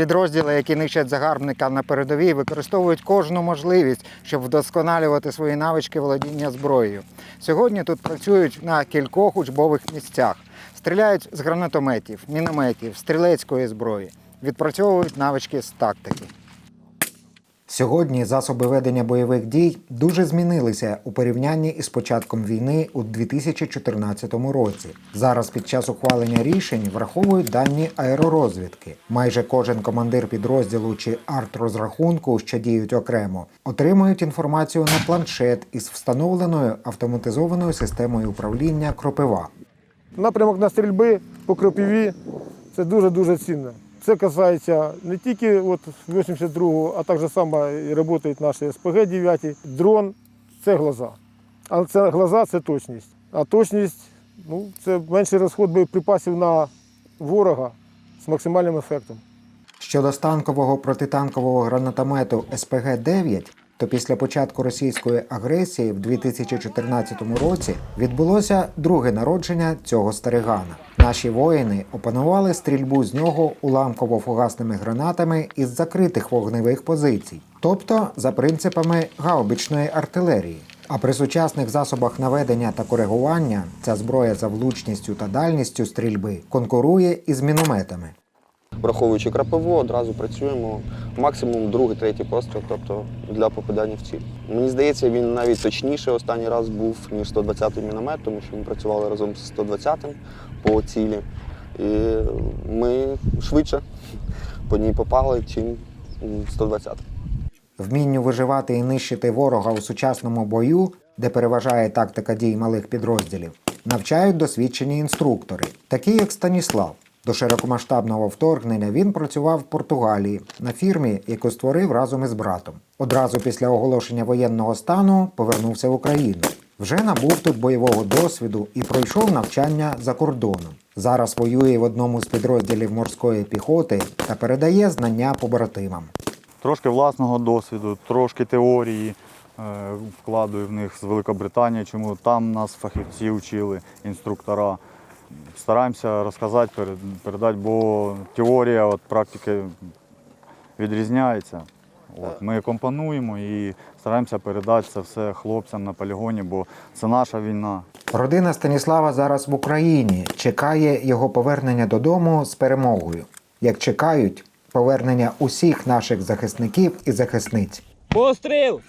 Підрозділи, які нищать загарбника на передовій, використовують кожну можливість, щоб вдосконалювати свої навички володіння зброєю. Сьогодні тут працюють на кількох учбових місцях. Стріляють з гранатометів, мінометів, стрілецької зброї, відпрацьовують навички з тактики. Сьогодні засоби ведення бойових дій дуже змінилися у порівнянні із початком війни у 2014 році. Зараз під час ухвалення рішень враховують дані аеророзвідки. Майже кожен командир підрозділу чи арт-розрахунку, що діють окремо, отримують інформацію на планшет із встановленою автоматизованою системою управління Кропива. Напрямок на стрільби по кропіві це дуже-дуже цінно. Це касається не тільки от 82-го, а так же само і працюють наші СПГ-9. Дрон це глаза. А це глаза це точність. А точність ну, це менший розход боєприпасів на ворога з максимальним ефектом. Щодо станкового протитанкового гранатомету СПГ-9, то після початку російської агресії в 2014 році відбулося друге народження цього старигана. Наші воїни опанували стрільбу з нього уламково-фугасними гранатами із закритих вогневих позицій, тобто за принципами гаубичної артилерії. А при сучасних засобах наведення та коригування ця зброя за влучністю та дальністю стрільби конкурує із мінометами. Враховуючи крапиву, одразу працюємо максимум другий, третій постріл, тобто для попадання в ціль. Мені здається, він навіть точніше останній раз був, ніж 120-й міномет, тому що ми працювали разом з 120-м по цілі. І ми швидше по ній попали, чим 120 Вмінню виживати і нищити ворога у сучасному бою, де переважає тактика дій малих підрозділів, навчають досвідчені інструктори, такі як Станіслав. До широкомасштабного вторгнення він працював в Португалії на фірмі, яку створив разом із братом. Одразу після оголошення воєнного стану повернувся в Україну. Вже набув тут бойового досвіду і пройшов навчання за кордоном. Зараз воює в одному з підрозділів морської піхоти та передає знання побратимам. Трошки власного досвіду, трошки теорії е, вкладую в них з Великобританії, чому там нас фахівці вчили, інструктора. Стараємося розказати, перед- передати, бо теорія від практики відрізняється. От, ми компонуємо і стараємося передати це все хлопцям на полігоні, бо це наша війна. Родина Станіслава зараз в Україні чекає його повернення додому з перемогою. Як чекають повернення усіх наших захисників і захисниць. Постріл!